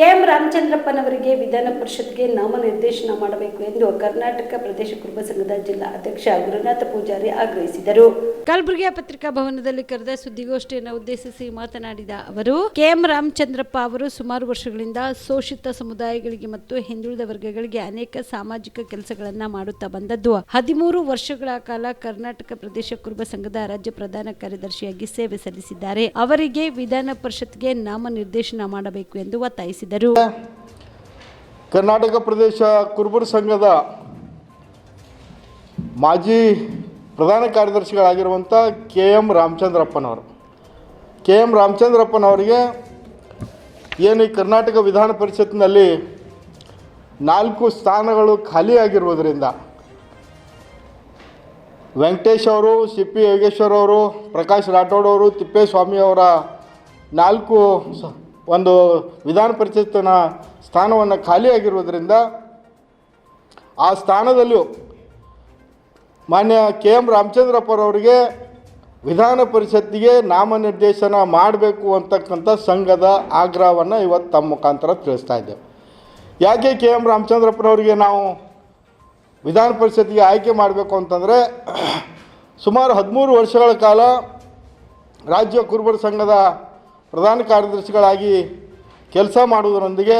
KM ರಾಮಚಂದ್ರಪ್ಪನವರಿಗೆ ವಿಧಾನ ಪರಿಷತ್ಗೆ ನಾಮನಿರ್ದೇಶನ ಮಾಡಬೇಕು ಎಂದು ಕರ್ನಾಟಕ ಪ್ರದೇಶ ಕುರುಬ ಸಂಘದ ಜಿಲ್ಲಾ ಅಧ್ಯಕ್ಷ ಗುರುನಾಥ ಪೂಜಾರಿ ಆಗ್ರಹಿಸಿದರು. ಕಲಬುರಗಿಯ ಪತ್ರಿಕಾ ಭವನದಲ್ಲಿ ಕರೆದ ಸುದ್ದಿಗೋಷ್ಠಿಯನ್ನು ಉದ್ದೇಶಿಸಿ ಮಾತನಾಡಿದ ಅವರು, ಕೆಎಂ ರಾಮಚಂದ್ರಪ್ಪ ಅವರು ಸುಮಾರು ವರ್ಷಗಳಿಂದ ಶೋಷಿತ ಸಮುದಾಯಗಳಿಗೆ ಮತ್ತು ಹಿಂದುಳಿದ ವರ್ಗಗಳಿಗೆ ಅನೇಕ ಸಾಮಾಜಿಕ ಕೆಲಸಗಳನ್ನ ಮಾಡುತ್ತಾ ಬಂದದ್ದು. ಹದಿಮೂರು ವರ್ಷಗಳ ಕಾಲ ಕರ್ನಾಟಕ ಪ್ರದೇಶ ಕುರುಬ ಸಂಘದ ರಾಜ್ಯ ಪ್ರಧಾನ ಕಾರ್ಯದರ್ಶಿಯಾಗಿ ಸೇವೆ ಸಲ್ಲಿಸಿದ್ದಾರೆ. ಅವರಿಗೆ ವಿಧಾನ ಪರಿಷತ್ಗೆ ನಾಮನಿರ್ದೇಶನ ಮಾಡಬೇಕು ಎಂದು ಒತ್ತಾಯಿಸಿದರು. ಕರ್ನಾಟಕ ಪ್ರದೇಶ ಕುರುಬರ ಸಂಘದ ಮಾಜಿ ಪ್ರಧಾನ ಕಾರ್ಯದರ್ಶಿಗಳಾಗಿರುವಂಥ ಕೆ ಎಂ ರಾಮಚಂದ್ರಪ್ಪನವರು. ಕೆ ಎಂ ರಾಮಚಂದ್ರಪ್ಪನವರಿಗೆ ಏನು ಈ ಕರ್ನಾಟಕ ವಿಧಾನ ಪರಿಷತ್ನಲ್ಲಿ ನಾಲ್ಕು ಸ್ಥಾನಗಳು ಖಾಲಿಯಾಗಿರುವುದರಿಂದ ವೆಂಕಟೇಶ್ ಅವರು, ಸಿ ಪಿ ಯೋಗೇಶ್ವರ್ ಅವರು, ಪ್ರಕಾಶ್ ರಾಠೋಡ್ ಅವರು, ತಿಪ್ಪೇಸ್ವಾಮಿ ಅವರ ನಾಲ್ಕು ಒಂದು ವಿಧಾನ ಪರಿಷತ್ತಿನ ಸ್ಥಾನವನ್ನು ಖಾಲಿಯಾಗಿರುವುದರಿಂದ ಆ ಸ್ಥಾನದಲ್ಲಿಯೂ ಮಾನ್ಯ ಕೆ ಎಂ ರಾಮಚಂದ್ರಪ್ಪರವರಿಗೆ ವಿಧಾನ ಪರಿಷತ್ತಿಗೆ ನಾಮನಿರ್ದೇಶನ ಮಾಡಬೇಕು ಅಂತಕ್ಕಂಥ ಸಂಘದ ಆಗ್ರಹವನ್ನು ಇವತ್ತು ತಮ್ಮ ಮುಖಾಂತರ ತಿಳಿಸ್ತಾ ಇದ್ದೇವೆ. ಯಾಕೆ ಕೆ ಎಂ ರಾಮಚಂದ್ರಪ್ಪನವರಿಗೆ ನಾವು ವಿಧಾನ ಪರಿಷತ್ತಿಗೆ ಆಯ್ಕೆ ಮಾಡಬೇಕು ಅಂತಂದರೆ ಸುಮಾರು ಹದಿಮೂರು ವರ್ಷಗಳ ಕಾಲ ರಾಜ್ಯ ಕುರುಬರ ಸಂಘದ ಪ್ರಧಾನ ಕಾರ್ಯದರ್ಶಿಗಳಾಗಿ ಕೆಲಸ ಮಾಡುವುದರೊಂದಿಗೆ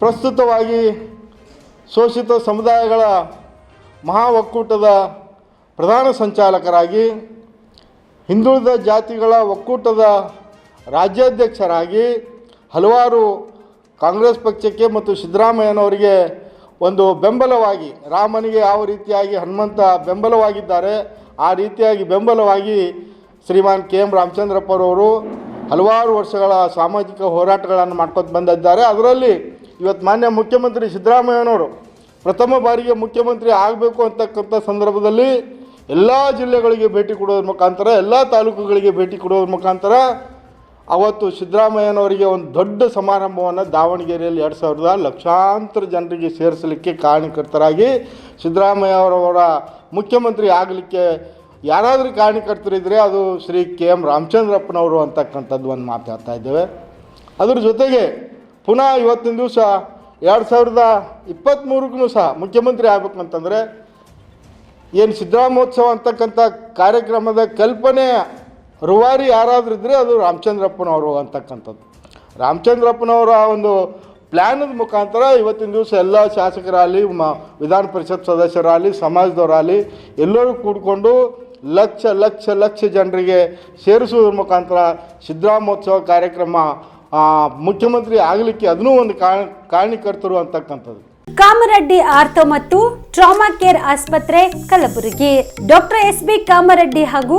ಪ್ರಸ್ತುತವಾಗಿ ಶೋಷಿತ ಸಮುದಾಯಗಳ ಮಹಾ ಒಕ್ಕೂಟದ ಪ್ರಧಾನ ಸಂಚಾಲಕರಾಗಿ, ಹಿಂದುಳಿದ ಜಾತಿಗಳ ಒಕ್ಕೂಟದ ರಾಜ್ಯಾಧ್ಯಕ್ಷರಾಗಿ ಹಲವಾರು ಕಾಂಗ್ರೆಸ್ ಪಕ್ಷಕ್ಕೆ ಮತ್ತು ಸಿದ್ದರಾಮಯ್ಯನವರಿಗೆ ಒಂದು ಬೆಂಬಲವಾಗಿ, ರಾಮನಿಗೆ ಯಾವ ರೀತಿಯಾಗಿ ಹನುಮಂತ ಬೆಂಬಲವಾಗಿದ್ದಾರೆ, ಆ ರೀತಿಯಾಗಿ ಬೆಂಬಲವಾಗಿ ಶ್ರೀಮಾನ್ ಕೆ ಎಂ ರಾಮಚಂದ್ರಪ್ಪರವರು ಹಲವಾರು ವರ್ಷಗಳ ಸಾಮಾಜಿಕ ಹೋರಾಟಗಳನ್ನು ಮಾಡ್ಕೊತ ಬಂದಿದ್ದಾರೆ. ಅದರಲ್ಲಿ ಇವತ್ತು ಮಾನ್ಯ ಮುಖ್ಯಮಂತ್ರಿ ಸಿದ್ದರಾಮಯ್ಯನವರು ಪ್ರಥಮ ಬಾರಿಗೆ ಮುಖ್ಯಮಂತ್ರಿ ಆಗಬೇಕು ಅಂತಕ್ಕಂಥ ಸಂದರ್ಭದಲ್ಲಿ ಎಲ್ಲ ಜಿಲ್ಲೆಗಳಿಗೆ ಭೇಟಿ ಕೊಡೋದ್ರ ಮುಖಾಂತರ, ಎಲ್ಲ ತಾಲೂಕುಗಳಿಗೆ ಭೇಟಿ ಕೊಡೋದ್ರ ಮುಖಾಂತರ ಅವತ್ತು ಸಿದ್ದರಾಮಯ್ಯನವರಿಗೆ ಒಂದು ದೊಡ್ಡ ಸಮಾರಂಭವನ್ನು ದಾವಣಗೆರೆಯಲ್ಲಿ ಎರಡು ಸಾವಿರದ ಲಕ್ಷಾಂತರ ಜನರಿಗೆ ಸೇರಿಸಲಿಕ್ಕೆ ಕಾರಣಕರ್ತರಾಗಿ ಸಿದ್ದರಾಮಯ್ಯ ಅವರವರ ಮುಖ್ಯಮಂತ್ರಿ ಆಗಲಿಕ್ಕೆ ಯಾರಾದರೂ ಕಾರಣಕರ್ತರಿದ್ದರೆ ಅದು ಶ್ರೀ ಕೆ ಎಂ ರಾಮಚಂದ್ರಪ್ಪನವರು ಅಂತಕ್ಕಂಥದ್ದು ಒಂದು ಮಾತಾಡ್ತಾ ಇದ್ದೇವೆ. ಅದ್ರ ಜೊತೆಗೆ ಪುನಃ ಇವತ್ತಿನ ದಿವಸ ಎರಡು ಸಾವಿರದ ಇಪ್ಪತ್ತ್ಮೂರಕ್ಕೂ ಸಹ ಮುಖ್ಯಮಂತ್ರಿ ಆಗಬೇಕಂತಂದರೆ ಏನು ಸಿದ್ದರಾಮೋತ್ಸವ ಅಂತಕ್ಕಂಥ ಕಾರ್ಯಕ್ರಮದ ಕಲ್ಪನೆ ರುವಾರಿ ಯಾರಾದರೂ ಇದ್ದರೆ ಅದು ರಾಮಚಂದ್ರಪ್ಪನವರು ಅಂತಕ್ಕಂಥದ್ದು. ರಾಮಚಂದ್ರಪ್ಪನವರ ಒಂದು ಪ್ಲ್ಯಾನದ ಮುಖಾಂತರ ಇವತ್ತಿನ ದಿವಸ ಎಲ್ಲ ಶಾಸಕರಾಗಲಿ, ಮ, ವಿಧಾನ ಪರಿಷತ್ ಸದಸ್ಯರಾಗಲಿ, ಸಮಾಜದವರಾಗಲಿ ಎಲ್ಲರೂ ಕೂಡಿಕೊಂಡು ಲಕ್ಷ ಲಕ್ಷ ಲಕ್ಷ ಜನರಿಗೆ ಸೇರಿಸುವುದರ ಮುಖಾಂತರ ಸಿದ್ದರಾಮೋತ್ಸವ ಕಾರ್ಯಕ್ರಮ ಮುಖ್ಯಮಂತ್ರಿ ಆಗಲಿಕ್ಕೆ ಅದನ್ನೂ ಒಂದು ಕಾರಣ, ಕಾರಣಕರ್ತರು ಅಂತಕ್ಕಂಥದ್ದು. ಕಾಮರೆಡ್ಡಿ ಆರ್ಥೋ ಮತ್ತು ಟ್ರಾಮಾ ಕೇರ್ ಆಸ್ಪತ್ರೆ Kalaburagi. Doctor S B Kamareddy ಹಾಗೂ